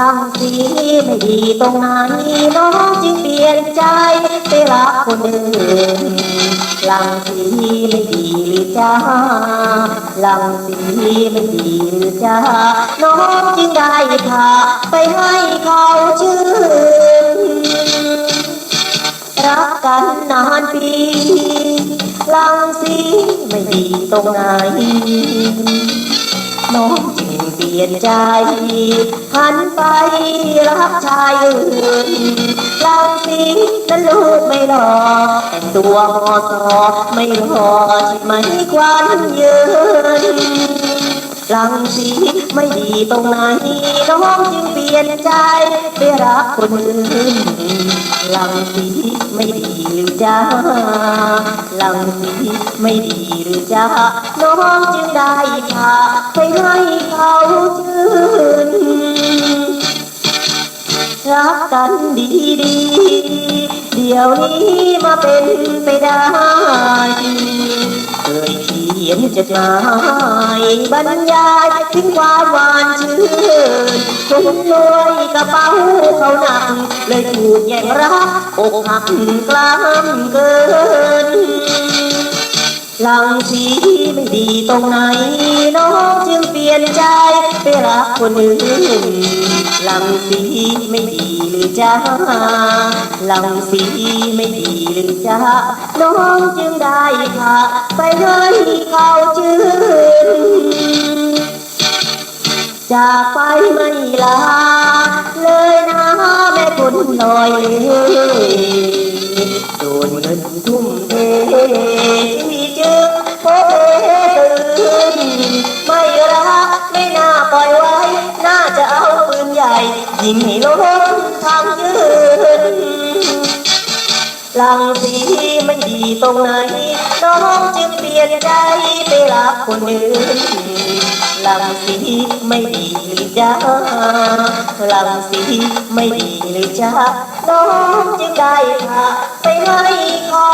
ลังสีไม่ดีตรงไหนน้องจึงเปลี่ยนใจไปรักคนอื่นลังสีไม่ดีหรือจ้าลังสีไม่ดีหรือจ้าน้องจึงได้พาไปให้เขาชื่นรักกันนานปีลังสีไม่ดีตรงไหนน้องจึง เปลี่ยนใจหันไปรักชายอื่นลังสีนั้นลูกไม่รอแต่ตัวมอสอไม่รอใช่ไหมควันยืนลังสีไม่ดีตรงไหนน้องจึงเปลี่ยนใจไปรักคนอื่นลังสีไม่ดีหรือจ้าลังสีไม่ดีหรือจ้าน้องจึงได้พาไปให้ รักกันดีดีๆเดี๋ยวนี้มาเป็นไปได้เคยเขียนจดหมายบรรยายถึงความหวานชื่นจนรวยกระเป๋าเขาหนักเลยถูกแย่งรักอกหักกล้ำเกินลังสีไม่ดีตรงไหนน้องจึง คนอื่นลังสีไม่ดีหรือจ้าลังสีไม่ดีหรือจ้าน้องจึงได้พาไปให้เขาชื่นจากไปไม่ลา เลยนะแม่คนลอยโดนเงินทุ่มเทที่จ ยิ่งให้ล้มทางยืนลังสีไม่ดีตรงไหน น้องจึงเปลี่ยนใจไปรักคนอื่นลังสีไม่ดีหรือจ้าลังสีไม่ดีหรือจ้าน้องจึงได้พาไปให้เขา